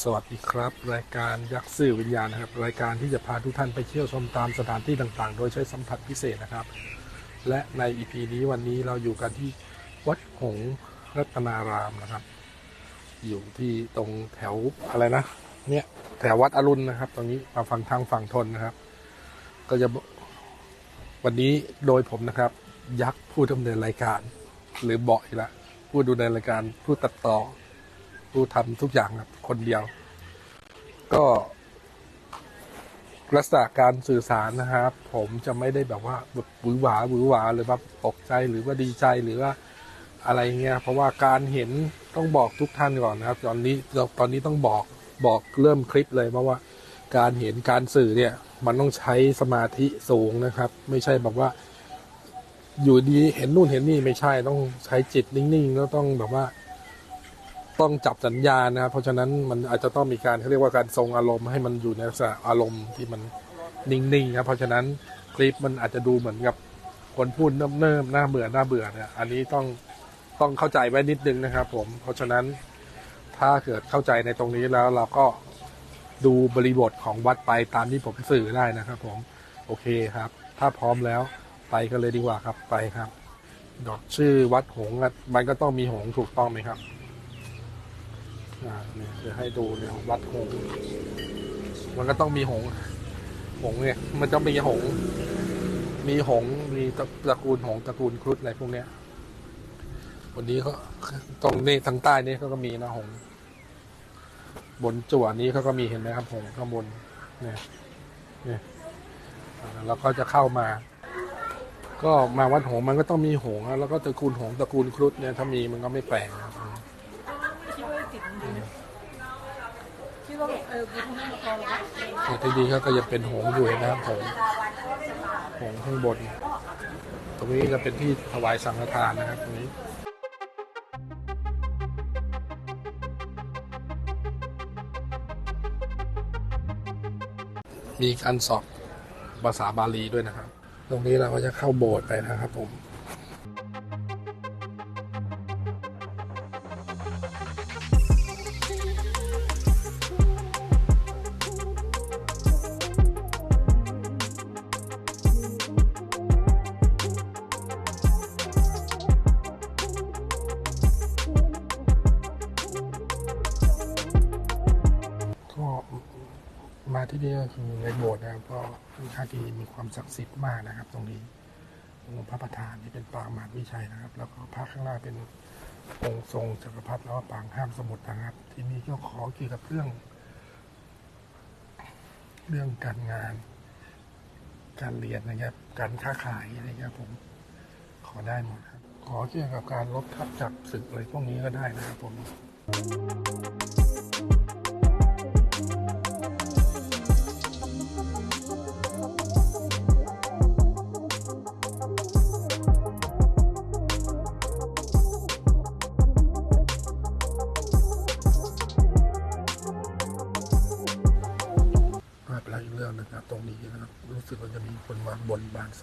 สวัสดีครับ รายการยักษ์สื่อวิญญาณนะครับ รายการที่จะพาทุกท่านไปเที่ยวชมตามสถานที่ต่างๆ โดยใช้สัมผัสพิเศษนะครับ และในอีพีนี้วันนี้เราอยู่กันที่วัดหงรัตนารามนะครับ อยู่ที่ตรงแถวอะไรนะ เนี่ยแถววัดอรุณนะครับ ตรงนี้มาฝั่งทางฝั่งทนนะครับ ก็จะวันนี้โดยผมนะครับ ยักษ์ผู้ดำเนินรายการ หรือเบาะอีกละผู้ดูในรายการผู้ตัดต่อ ผู้ทำทุกอย่างครับคนเดียว ก็ลักษณะการสื่อสารนะครับ ผมจะไม่ได้แบบว่าแบบหวือหวาหวือหวาหรือว่าตกใจหรือว่าดีใจหรือว่าอะไรเงี้ยเพราะว่าการเห็นต้องบอกทุกท่านก่อนนะครับ ตอนนี้ตอนนี้ต้องบอกบอกเริ่มคลิปเลยเพราะว่า การเห็นการสื่อเนี่ย มันต้องใช้สมาธิสูงนะครับ ไม่ใช่แบบว่า อยู่ดีเห็นนู่นเห็นนี่ไม่ใช่ต้องใช้จิตนิ่งๆแล้วต้องแบบว่า ต้องจับสัญญาณนะครับเพราะฉะนั้นมันอาจจะต้องมีการเขาเรียกว่าการทรงอารมณ์ให้มันอยู่ในลักษณะอารมณ์ที่มันนิ่งๆครับเพราะฉะนั้นคลิปมันอาจจะดูเหมือนกับคนพูดเนิ่มๆหน้าเบื่อหน้าเบื่อเนี่ยอันนี้ต้องต้องเข้าใจไว้นิดนึงนะครับ ผม เพราะฉะนั้นถ้าเกิดเข้าใจในตรงนี้แล้วเราก็ดูบริบทของวัดไปตามที่ผมสื่อได้นะครับ ผมโอเคครับ ถ้าพร้อมแล้วไปกันเลยดีกว่าครับไปครับ ดอกชื่อวัดหงมันก็ต้องมีหงถูกต้องไหมครับ อ่าเนี่ยจะให้ดูเนี่ยวัดหงมันก็ต้องมีหง หงเนี่ย มันจะมีหง มีหงมีตระกูลหงตระกูลครุฑอะไรพวกเนี้ยวันนี้เขาตรงนี้ทางใต้นี่เขาก็มีนะหง บนจั่วนี้เขาก็มีเห็นไหมครับหงข้างบนเนี่ยเนี่ยแล้วก็จะเข้ามา ก็มาวัดหงมันก็ต้องมีหงแล้วก็ตระกูลหงตระกูลครุฑเนี่ยถ้ามีมันก็ไม่แปลกครับ คิดว่าติดจริงๆคิดว่าแบบเออกู แต่ที่ดีเขาก็ยังเป็นหงอยู่นะครับหงหงข้างบน ตรงนี้จะเป็นที่ถวายสังฆทานนะครับตรงนี้มีการสอบภาษาบาลีด้วยนะครับ ตรงนี้เราก็จะเข้าโบสถ์ไปนะครับผม ที่นี่ก็คือในโบสถ์นะครับก็ค่อนข้างที่มีความศักดิ์สิทธิ์มากนะครับ ตรงนี้องค์พระประธานที่เป็นปางมหาวิชัยนะครับ แล้วก็พระข้างหน้าเป็นองค์ทรงจักรพรรดิแล้วก็ปางห้ามสมุทรนะครับ ที่นี่ก็ขอเกี่ยวกับเรื่อง เรื่องการงาน การเรียนนะครับ การค้าขายอะไรเงี้ยผมขอได้หมดครับ ขอเกี่ยวกับการลดทับจับศึกอะไรพวกนี้ก็ได้นะครับผม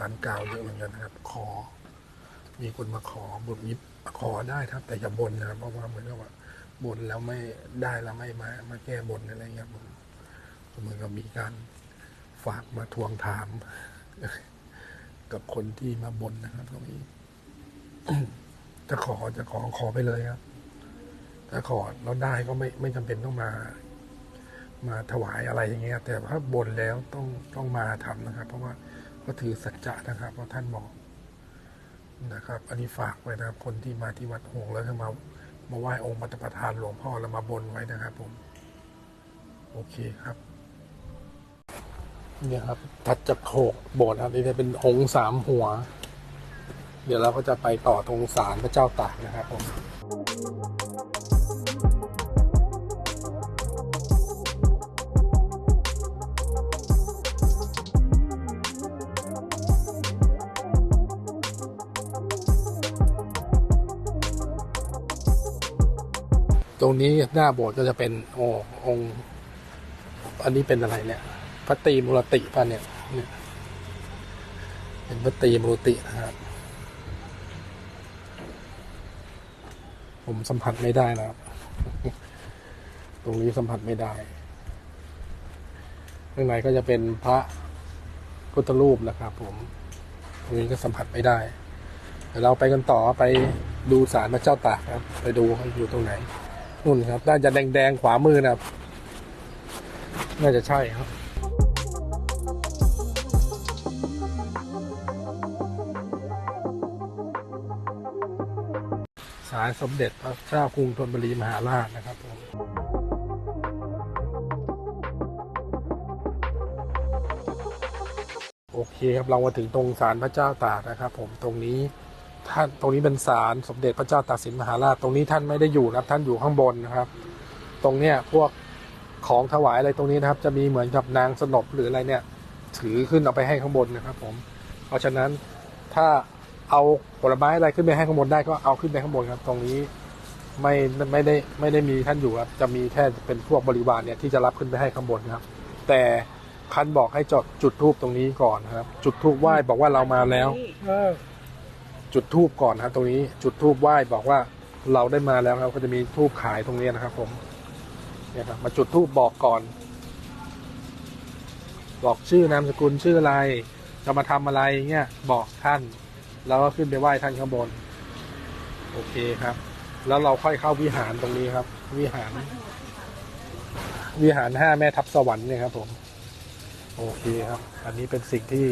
านสารกล่าวเยอะเหมือนกันนะครับ ขอ มีคนมาขอบนนี้ขอได้ครับ แต่อย่าบนนะครับเพราะว่าเหมือนกับว่าบนแล้วไม่ได้แล้วไม่มา มาแก้บนอะไรเงี้ยผมเหมือนกับมีการฝากมาทวงถาม กับคนที่มาบนนะครับ ตรงนี้จะขอจะขอขอไปเลยครับ ถ้าขอแล้วได้ก็ไม่ไม่จำเป็นต้องมา มาถวายอะไรอย่างเงี้ย แต่ถ้าบนแล้วต้องต้องมาทำนะครับ เพราะว่า ก็ถือสัจจะนะครับเพราะท่านบอกนะครับ อันนี้ฝากไว้นะครับ คนที่มาที่วัดหงแล้วจะมามาไหว้องค์ปฐประธานหลวงพ่อแล้วมาบนไว้นะครับ ผม โอเคครับ เนี่ยครับทัดจากโขกโบสถ์ครับนี่จะเป็นองค์สามหัว เดี๋ยวเราก็จะไปต่อตรงศาลพระเจ้าตากนะครับผม ตรงนี้หน้าโบสถ์ก็จะเป็นโอ้องค์อันนี้เป็นอะไรเนี่ยพระตรีมุรติป่ะเนี่ยเป็นพระตรีมุรตินะครับ ผมสัมผัสไม่ได้นะครับ ตรงนี้สัมผัสไม่ได้ข้างในก็จะเป็นพระพุทธรูปนะครับผมตรงนี้ก็สัมผัสไม่ได้ เดี๋ยวเราไปกันต่อไปดูศาลพระเจ้าตากครับ ไปดูเขาอยู่ตรงไหน นู่นครับน่าจะแดงๆขวามือนะครับ น่าจะใช่ครับสายสมเด็จพระเจ้ากรุงธนบุรีมหาราชนะครับผมโอเคครับเรามาถึงตรงศาลพระเจ้าตากนะครับ ผมตรงนี้ ท่านตรงนี้เป็นศาลสมเด็จพระเจ้าตากสินมหาราชตรงนี้ท่านไม่ได้อยู่นะครับ ท่านอยู่ข้างบนนะครับ ตรงเนี้ยพวกของถวายอะไรตรงนี้นะครับ จะมีเหมือนกับนางสนบหรืออะไรเนี่ย ถือขึ้นเอาไปให้ข้างบนนะครับ ผม เพราะฉะนั้นถ้าเอาผลไม้อะไรขึ้นไปให้ข้างบนได้ก็เอาขึ้นไปข้างบนครับ ตรงนี้ไม่ไม่ได้ไม่ได้มีท่านอยู่ครับ จะมีแค่เป็นพวกบริวารเนี่ยที่จะรับขึ้นไปให้ข้างบนครับ แต่คันบอกให้จอดจุดทูบตรงนี้ก่อนนะครับ จุดทูบไหว้บอกว่าเรามาแล้วเจุดทูบก่อนนะตรงนี้จุดทูบไหว้บอกว่าเราได้มาแล้วครับก็จะมีทูบขายตรงนี้นะครับ ผมเนี่ยครับมาจุดทูบบอกก่อน บอกชื่อนามสกุลชื่ออะไรจะมาทำอะไรเงี้ยบอกท่าน แล้วก็ขึ้นไปไหว้ท่านข้างบน โอเคครับ แล้วเราค่อยเข้าวิหารตรงนี้ครับ วิหาร วิหารห้าแม่ทับสวรรค์เนี่ยครับ ผม โอเคครับ อันนี้เป็นสิ่งที่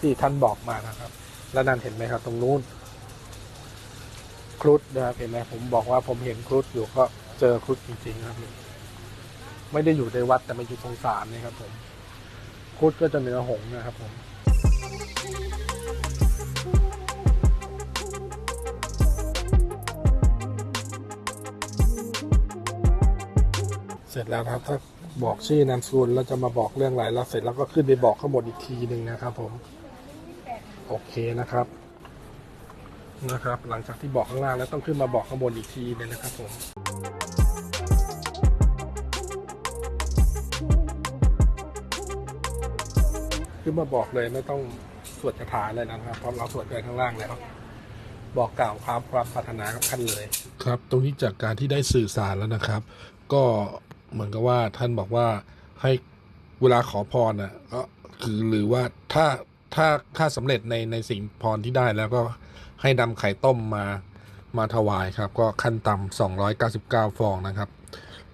ที่ท่านบอกมานะครับ แล้วนั่นเห็นไหมครับ ตรงนู้นครุฑนะครับเห็นไหมผมบอกว่าผมเห็นครุฑอยู่ก็เจอครุฑจริงๆครับ ไม่ได้อยู่ในวัดแต่มาอยู่ตรงศาลนี่ครับ ผมครุฑก็จะเนื้อหงนะครับ ผมเสร็จแล้วครับถ้าบอกชื่อนามสกุลแล้วจะมาบอกเรื่องอะไรแล้วเสร็จแล้วก็ขึ้นไปบอกข้างบนอีกทีหนึ่งนะครับผม โอเคนะครับนะครับ หลังจากที่บอกข้างล่างแล้วต้องขึ้นมาบอกข้างบนอีกทีหนึงนะครับผมขึ้นมาบอกเลยไม่ต้องสวดคาถาอะไรนะครับเพราะเราสวดกันข้างล่างแล้วบอกกล่าวความความปรารถนากับท่านเลย ครับ ตรงนี้จากการที่ได้สื่อสารแล้วนะครับ ก็เหมือนกับว่าท่านบอกว่าให้เวลาขอพรน่ะก็คือหรือว่าถ้า ถ้าถ้าสำเร็จในในสิ่งพรที่ได้แล้วก็ให้นำไข่ต้มมามาถวายครับ ก็ขั้นต่ำ299 ฟองนะครับ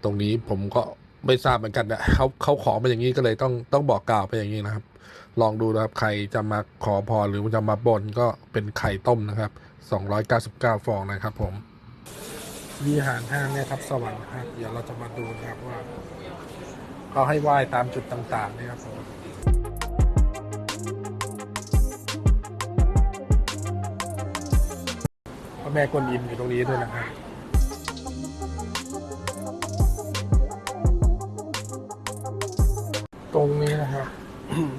ตรงนี้ผมก็ไม่ทราบเหมือนกันนะเขาเขาขอมาอย่างนี้ก็เลยต้องต้องบอกกล่าวไปอย่างนี้นะครับ ลองดูนะครับใครจะมาขอพรหรือจะมาบนก็เป็นไข่ต้มนะครับ 299 ฟองนะครับ ผมวิหารห้างเนี่ยครับสวรรค์ครับเดี๋ยวเราจะมาดูนะครับว่าเขาให้ไหว้ตามจุดต่างๆนี่ครับผม ระแม่กวนอิมอยู่ตรงนี้ด้วยนะครับตรงนี้นะครับ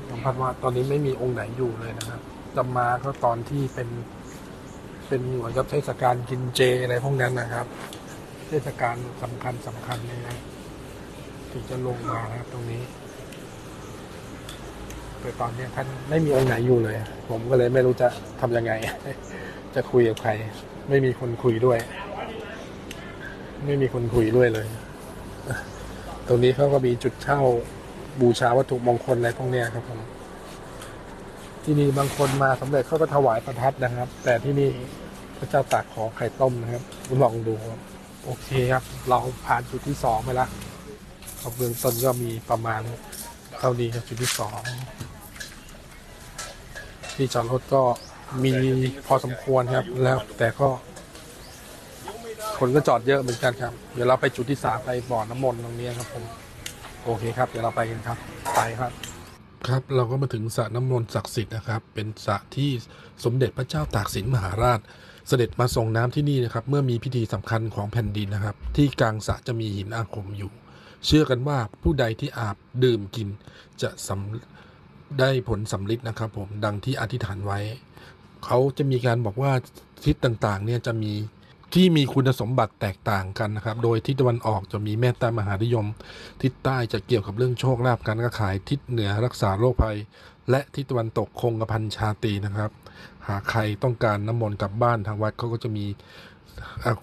สัมผัสว่าตอนนี้ไม่มีองค์ไหนอยู่เลยนะครับจะมาก็ตอนที่เป็น เป็นเหมือนกับเทศกาลกินเจอะไรพวกนั้นนะครับ เทศกาลสำคัญสำคัญเนี่ยนะถึงจะลงมานะครับ ตรงนี้แต่ตอนนี้ท่านไม่มีองค์ไหนอยู่เลย ผมก็เลยไม่รู้จะทำยังไง จะคุยกับใคร ไม่มีคนคุยด้วย ไม่มีคนคุยด้วยเลย ตรงนี้เขาก็มีจุดเช่าบูชาวัตถุมงคลอะไรพวกเนี้ยครับผมที่นี่บางคนมาสำเร็จเขาก็ถวายประทัดนะครับ แต่ที่นี่พระเจ้าตากขอไข่ต้มนะครับลองดูครับโอเคครับ เราผ่านจุดที่สองไปแล้วครับเบื้องต้นก็มีประมาณเท่านี้ครับจุดที่สองที่จอดรถก็ มีพอสมควรครับ แล้วแต่ก็ คนก็จอดเยอะเหมือนกันครับ เดี๋ยวเราไปจุดที่สามไปบ่อน้ำมนต์ตรงนี้ครับผมโอเคครับ เดี๋ยวเราไปกันครับ ไปครับ ครับเราก็มาถึงสระน้ำมนต์ศักดิ์สิทธิ์นะครับ เป็นสระที่สมเด็จพระเจ้าตากสินมหาราช เสด็จมาส่งน้ำที่นี่นะครับ เมื่อมีพิธีสำคัญของแผ่นดินนะครับ ที่กลางสระจะมีหินอาคมอยู่ เชื่อกันว่าผู้ใดที่อาบดื่มกินจะสำได้ผลสำลิดนะครับผมดังที่อธิษฐานไว้ เขาจะมีการบอกว่าทิศต่างๆ เนี่ยจะมีที่มีคุณสมบัติแตกต่างกันนะครับ โดยทิศตะวันออกจะมีเมตตามหานิยม ทิศใต้จะเกี่ยวกับเรื่องโชคลาภการค้าขายทิศเหนือรักษาโรคภัย และทิศตะวันตกคงกระพันชาตีนะครับ หากใครต้องการน้ำมนต์กลับบ้านทางวัดเขาก็จะมี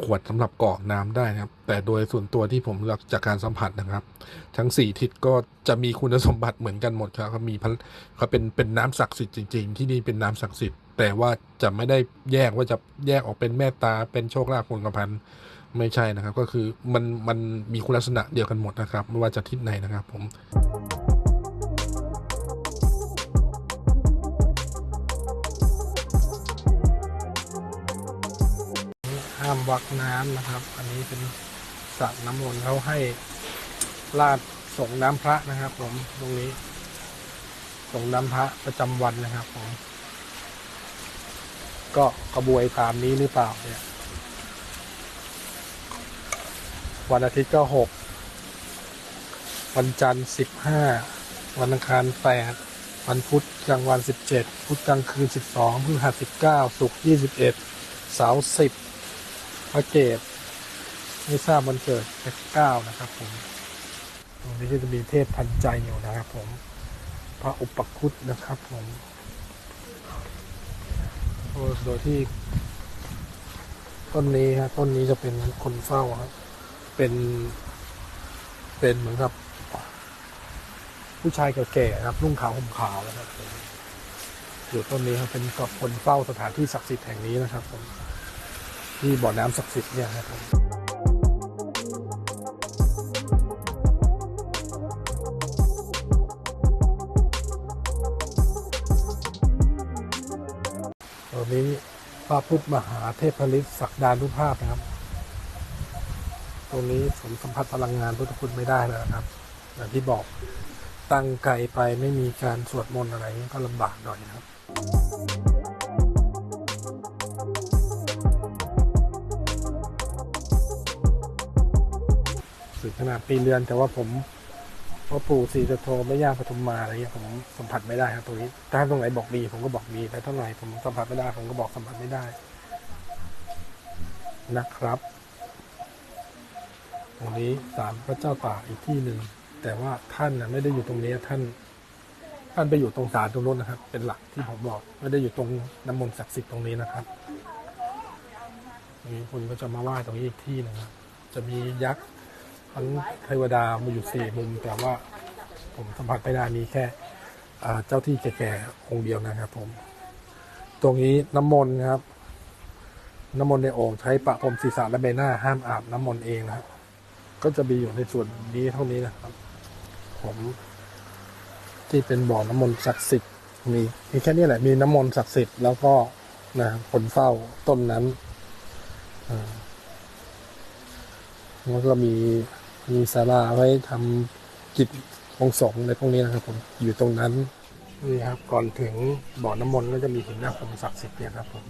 ขวดสำหรับกรอกน้ำได้นะครับ แต่โดยส่วนตัวที่ผมเลือกจากการสัมผัสนะครับ ทั้งสี่ทิศก็จะมีคุณสมบัติเหมือนกันหมดครับเขามีเขาเป็นเป็นน้ำศักดิ์สิทธิ์จริง ๆ ที่นี่เป็นน้ำศักดิ์สิทธิ์ แต่ว่าจะไม่ได้แยกว่าจะแยกออกเป็นเมตตาเป็นโชคลาภคงกระพันไม่ใช่นะครับ ก็คือมันมันมีคุณลักษณะเดียวกันหมดนะครับ ไม่ว่าจะทิศไหนนะครับผมห้ามวักน้ำนะครับ อันนี้เป็นสระน้ำมนต์เขาให้ลาดส่งน้ำพระนะครับ ผมตรงนี้ส่งน้ำพระประจำวันนะครับผม ก็กระบวยตามนี้หรือเปล่าเนี่ยวันอาทิตย์ก็หกวันจันทร์สิบห้าวันอังคารแปดวันพุธกลางวันสิบเจ็ดพุธกลางคืนสิบสองพฤหัสสิบเก้าศุกร์ยี่สิบเอ็ดเสาร์สิบพระเกตไม่ทราบวันเกิดเก้านะครับผมตรงนี้ก็จะมีเทพทันใจอยู่นะครับผมพระอุปคุตนะครับผม โดยที่ต้นนี้ฮะต้นนี้จะเป็นคนเฝ้าครับ เป็น เป็นเหมือนกับ ผู้ชายแก่ๆครับนุ่งขาวห่มขาวนะครับอยู่ต้นนี้ครับเป็นกับคนเฝ้าสถานที่ศักดิ์สิทธิ์แห่งนี้นะครับผมที่บ่อน้ำศักดิ์สิทธิ์เนี่ยนะครับ นี้ พระพุทธมหาเทพฤทธิ์ศักดานุภาพนะครับ ตรงนี้ผมสัมผัสพลังงานพุทธคุณไม่ได้แล้วนะครับอย่างที่บอกตั้งไกลไปไม่มีการสวดมนต์อะไรก็ลำบากหน่อยนะครับสุดขนาดปีเรือนแต่ว่าผม พ่อปู่ศรีสุโธไม่ย่าปฐุมมาอะไรเงี้ยผมสัมผัสไม่ได้ครับตรงนี้ถ้าตรงไหนบอกดีผมก็บอกดีแต่เท่าไหร่ผมสัมผัสไม่ได้ผมก็บอกสัมผัสไม่ได้ นะครับตรงนี้ศาลพระเจ้าตาอีกที่หนึ่งแต่ว่าท่านนะไม่ได้อยู่ตรงนี้ท่าน ท่านไปอยู่ตรงศาลตรงนู้นนะครับ เป็นหลักที่ผมบอกไม่ได้อยู่ตรงน้ำมนต์ศักดิ์สิทธิ์ตรงนี้นะครับนี้คุณก็จะมาไหว้ตรงนี้อีกที่นึงครับจะมียักษ์ ทั้งเทวดามาอยู่สี่มุม แต่ว่าผมสัมผัสไม่ได้มีแค่เจ้าที่แก่ๆองค์เดียวนะครับ ผม ตรงนี้น้ำมนต์ครับ น้ำมนต์ในโอ่งใช้ประพรมศีรษะและใบหน้าห้ามอาบน้ำมนต์เองนะครับ ก็จะมีอยู่ในส่วนนี้เท่านี้นะครับ ผมที่เป็นบ่อน้ำมนต์ศักดิ์สิทธิ์มีมีแค่นี้แหละมีน้ำมนต์ศักดิ์สิทธิ์แล้วก็นะคนเฝ้าต้นนั้นอ่า แล้วก็มีมีศาลาไว้ทำกิจองสงในพวกนี้นะครับ ผมอยู่ตรงนั้นนี่ครับ ก่อนถึงบ่อน้ำมนต์ก็จะมีหินหน้าคมศักดิ์สิทธิ์เนี่ยครับผม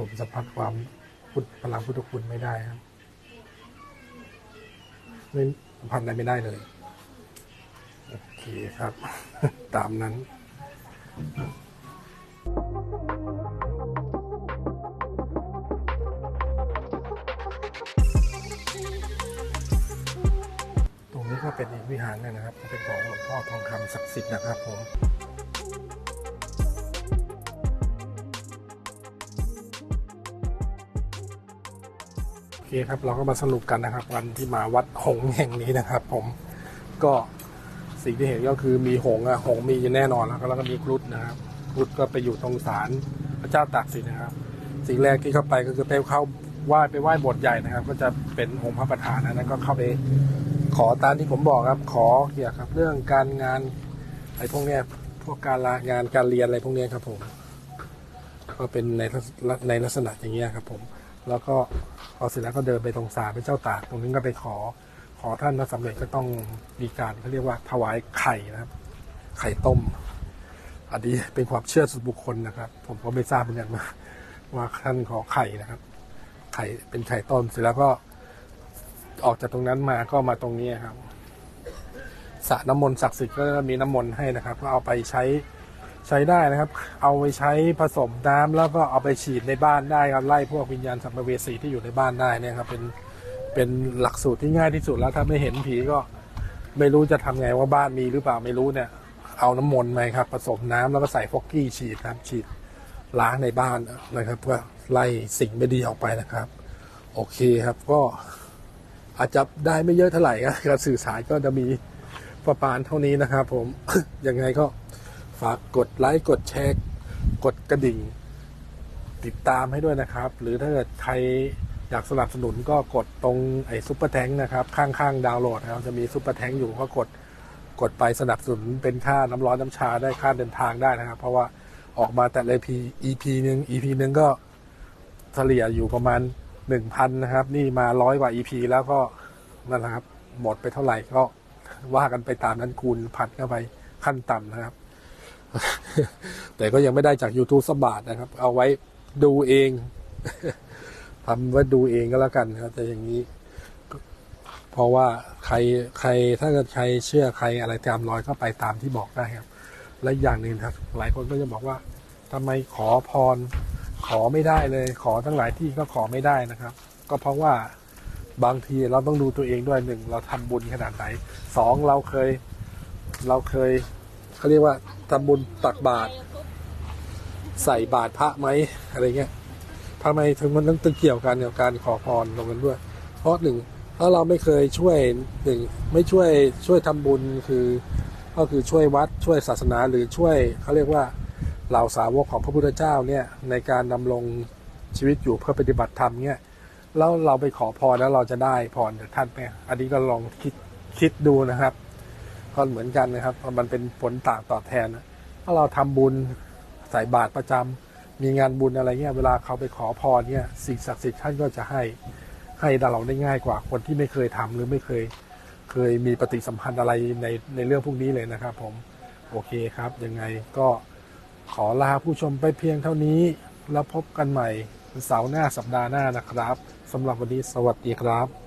ผมสัมผัสความพุทธพลังพุทธคุณไม่ได้ครับไม่สัมผัสอะไรไม่ได้เลย โอเคครับ ตามนั้น ตรงนี้ก็เป็นอีกวิหารหนึงนะครับ เป็นของหลวงพ่อทองคำศักดิ์สิทธิ์นะครับผม โอเคครับเราก็มาสรุปกันนะครับ วันที่มาวัดหงส์แห่งนี้นะครับ ผมก็ สิ่งที่เห็นก็คือมีหงอะหงมีแน่นอนแล้วก็แล้วก็มีครุฑนะครับครุฑก็ไปอยู่ตรงศาลพระเจ้าตากสินนะครับ สิ่งแรกที่เข้าไปก็คือไปเข้าไหว้ไปไหว้บสถ์ใหญ่นะครับ ก็จะเป็นองค์พระประธานนะนั้นก็เข้าไปขอตามที่ผมบอกครับ ขอเกี่ยวกับเรื่องการงานอะไรพวกเนี้ยพวกการลางานการเรียนอะไรพวกเนี้ยครับผมก็เป็นในในลักษณะอย่างเงี้ยครับ ผม แล้วก็พอเสร็จแล้วก็เดินไปตรงศาลพระเจ้าตากตรงนี้ก็ไปขอ ขอท่านถ้าสำเร็จก็ต้องมีการเขาเรียกว่าถวายไข่นะครับ ไข่ต้ม อันนี้เป็นความเชื่อส่วนบุคคลนะครับ ผมก็ไม่ทราบเหมือนกันว่าว่าท่านขอไข่นะครับ ไข่เป็นไข่ต้มเสร็จแล้วก็ออกจากตรงนั้นมาก็มาตรงนี้ครับสระน้ำมนต์ศักดิ์สิทธิ์ก็มีน้ำมนต์ให้นะครับ ก็เอาไปใช้ใช้ได้นะครับ เอาไปใช้ผสมน้ำแล้วก็เอาไปฉีดในบ้านได้ครับไล่พวกวิญญาณสัมภเวสีที่อยู่ในบ้านได้เนี่ยครับเป็น เป็นหลักสูตรที่ง่ายที่สุดแล้วถ้าไม่เห็นผีก็ไม่รู้จะทำไงว่าบ้านมีหรือเปล่าไม่รู้เนี่ย เอาน้ำมนต์มาครับ ผสมน้ำแล้วก็ใส่ฟอกกี้ฉีดนะครับฉีดล้างในบ้านนะครับ เพื่อไล่สิ่งไม่ดีออกไปนะครับ โอเคครับก็อาจจะได้ไม่เยอะเท่าไหร่ครับการสื่อสารก็จะมีประมาณเท่านี้นะครับผมยังไงก็ฝากกดไลค์กดแชร์กดกระดิ่ง ติดตามให้ด้วยนะครับ หรือถ้าเกิดใคร อยากสนับสนุนก็กดตรงไอ้ซุปเปอร์แทงนะครับ ข้างๆ ดาวน์โหลดนะครับจะมีซุปเปอร์แทงอยู่ก็กดกดไปสนับสนุนเป็นค่าน้ำร้อนน้ำชาได้ค่าเดินทางได้นะครับ เพราะว่าออกมาแต่ละ EP EP หนึ่ง EP หนึ่งก็เฉลี่ยอยู่ประมาณหนึ่งพันนะครับ นี่มาร้อยกว่า EP แล้วก็นั่นแหละครับ หมดไปเท่าไหร่ก็ว่ากันไปตามนั้นคูณพันเข้าไปขั้นต่ำนะครับ แต่ก็ยังไม่ได้จาก YouTube สบาทนะครับ เอาไว้ดูเอง ทำไว้ดูเองก็แล้วกันครับแต่อย่างนี้ เพราะว่าใครใครถ้าเกิดใครเชื่อใครอะไรตามรอยก็ไปตามที่บอกได้ครับ และอย่างหนึ่งครับ หลายคนก็จะบอกว่าทำไมขอพร ขอไม่ได้เลย ขอทั้งหลายที่ก็ขอไม่ได้นะครับ ก็เพราะว่าบางทีเราต้องดูตัวเองด้วยหนึ่งเราทำบุญขนาดไหนสองเราเคย เราเคยเขาเรียกว่าทำบุญตักบาตรใส่บาตรพระไหมอะไรเงี้ย ทำไมถึงมันต้องตึงเกี่ยวกันกับการขอพรตรงนั้นด้วย เพราะหนึ่งถ้าเราไม่เคยช่วยหนึ่งไม่ช่วยช่วยทำบุญคือก็คือช่วยวัดช่วยศาสนาหรือช่วยเขาเรียกว่าเหล่าสาวกของพระพุทธเจ้าเนี่ยในการดำรงชีวิตอยู่เพื่อปฏิบัติธรรมเนี่ยแล้วเราไปขอพรแล้วเราจะได้พรจากท่านไหมอันนี้ก็ลองคิดคิดดูนะครับก็เหมือนกันนะครับมันเป็นผลต่างตอบแทนนะถ้าเราทำบุญใส่บาตรประจำ มีงานบุญอะไรเงี้ยเวลาเขาไปขอพรเนี่ยสิ่งศักดิ์สิทธิ์ท่านก็จะให้ให้เราได้ง่ายกว่าคนที่ไม่เคยทำหรือไม่เคยเคยมีปฏิสัมพันธ์อะไรในในเรื่องพวกนี้เลยนะครับ ผมโอเคครับ ยังไงก็ขอลาผู้ชมไปเพียงเท่านี้ แล้วพบกันใหม่เสาร์หน้าสัปดาห์หน้านะครับสำหรับวันนี้สวัสดีครับ